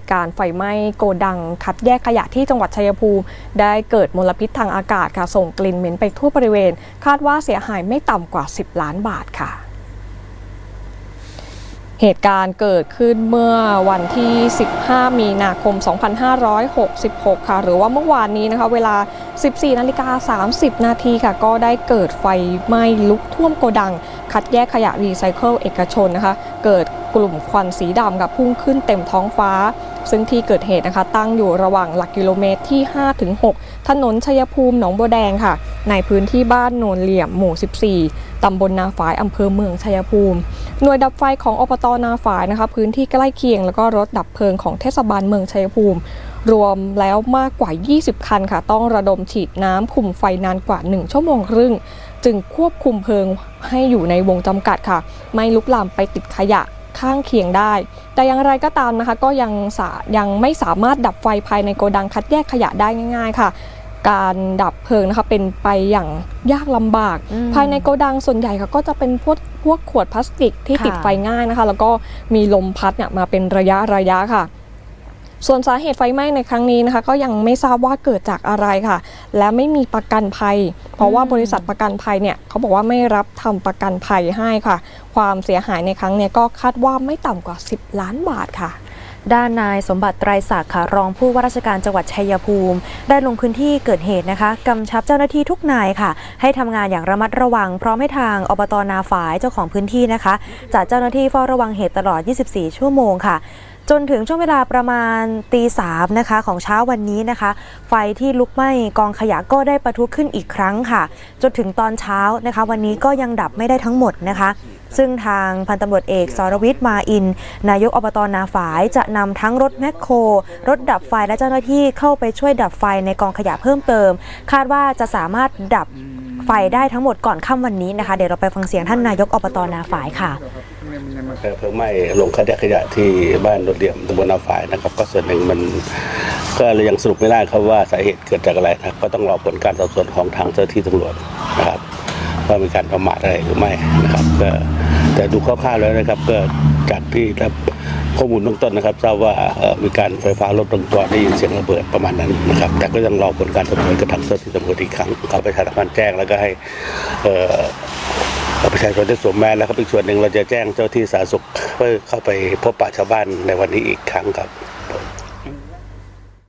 ตุการณ์ไฟไหม้โกดัง คัดแยกขยะที่จังหวัดชัยภูมิ ได้เกิดมลพิษทางอากาศค่ะส่งกลิ่นเหม็นไปทั่วบริเวณ คาดว่าเสียหายไม่ต่ำกว่า 10 ล้านบาทค่ะเหตุการณ์เกิดขึ้นเมื่อวันที่ 15 มีนาคม 2566 ค่ะ หรือว่าเมื่อวานนี้นะคะ เวลา 14 นาฬิกา 30 นาทีค่ะ ก็ได้เกิดไฟไหม้ลุกท่วมโกดัง คัดแยกขยะรีไซเคิลเอกชนนะคะ เกิด กลุ่มควันสีดำค่ะพุ่งขึ้นเต็มท้องฟ้า ซึ่งที่เกิดเหตุนะคะตั้งอยู่ระหว่างหลักกิโลเมตรที่ 5-6 ถนนชัยภูมิหนองบัวแดงค่ะ ในพื้นที่บ้านโนนเหลี่ยมหมู่ 14 ตำบลนาฝายอำเภอเมืองชัยภูมิ หน่วยดับไฟของอบตนาฝายนะคะ พื้นที่ใกล้เคียงแล้วก็รถดับเพลิงของเทศบาลเมืองชัยภูมิรวมแล้วมากกว่า 20 คันค่ะ ต้องระดมฉีดน้ำคุมไฟนานกว่า 1 ชั่วโมงครึ่ง จึงควบคุมเพลิงให้อยู่ในวงจำกัดค่ะ ไม่ลุกลามไปติดขยะ ข้างเคียงได้ แต่อย่างไรก็ตามนะคะ ก็ยังสายังไม่สามารถดับไฟภายในโกดังคัดแยกขยะได้ง่าย ๆ ค่ะ การดับเพลิงนะคะเป็นไปอย่างยากลำบากอืมภายในโกดังส่วนใหญ่ค่ะก็จะเป็นพวกพวกขวดพลาสติกที่ค่ะติดไฟง่ายนะคะ แล้วก็มีลมพัดเนี่ยมาเป็นระยะระยะค่ะ ส่วนสาเหตุไฟไหม้ในครั้งนี้นะคะ ก็ยังไม่ทราบว่าเกิดจากอะไรค่ะ และไม่มีประกันภัย เพราะว่าบริษัทประกันภัยเนี่ยเขาบอกว่าไม่รับทำประกันภัยให้ค่ะ ความเสียหายในครั้งนี้ก็คาดว่าไม่ต่ำกว่า 10 ล้านบาทค่ะด้านนายสมบัติไตรศักดิ์ค่ะ รองผู้ว่าราชการจังหวัดชัยภูมิ ได้ลงพื้นที่เกิดเหตุนะคะกำชับเจ้าหน้าที่ทุกนายค่ะ ให้ทำงานอย่างระมัดระวัง พร้อมให้ทางอบตนาฝายเจ้าของพื้นที่นะคะจัดเจ้าหน้าที่เฝ้าระวังเหตุตลอด 24 ชั่วโมงค่ะ จนถึงช่วงเวลาประมาณตีสามนะคะของเช้าวันนี้นะคะ ไฟที่ลุกไหม้กองขยะก็ได้ประทุขึ้นอีกครั้งค่ะ จนถึงตอนเช้านะคะ วันนี้ก็ยังดับไม่ได้ทั้งหมดนะคะ ซึ่งทางพันตำรวจเอกสรวิทย์มาอิน นายกอบตนาฝายจะนำทั้งรถแมคโคร รถดับไฟและเจ้าหน้าที่เข้าไปช่วยดับไฟในกองขยะเพิ่มเติม คาดว่าจะสามารถดับ ไฟได้ทั้งหมดก่อนค่ำวันนี้นะคะเดี๋ยวเราไปฟังเสียงท่านนายกอบตนาฝายค่ะเพลิงไหม้ลงคัดแยกขยะที่บ้านรถเหลี่ยมตำบลนาฝายนะครับ ก็ส่วนหนึ่งมันก็เลยยังสรุปไม่ได้ครับว่าสาเหตุเกิดจากอะไรนะครับก็ต้องรอผลการสอบสวนของทางเจ้าหน้าที่ตำรวจนะครับว่ามีการประมาทอะไรหรือไม่นะครับก็แต่ดูคร่าวๆแล้วนะครับก็จากที่รับ ข้อมูลเบื้องต้นนะครับทราบว่ามีการไฟฟ้าลดลงตัวได้ยินเสียงระเบิดประมาณนั้นนะครับแต่ก็ยังรอผลการสอบสวจกระทางเจ้าที่ตำรวจอีกครั้งเขาไปสารพันแจ้งแล้วก็ให้ประชาชนได้สวมแมสแล้วครับอีกส่วนหนึ่งเราจะแจ้งเจ้าที่สาธารณสุขเพื่อเข้าไปพบปะชาวบ้านในวันนี้อีกครั้งครับ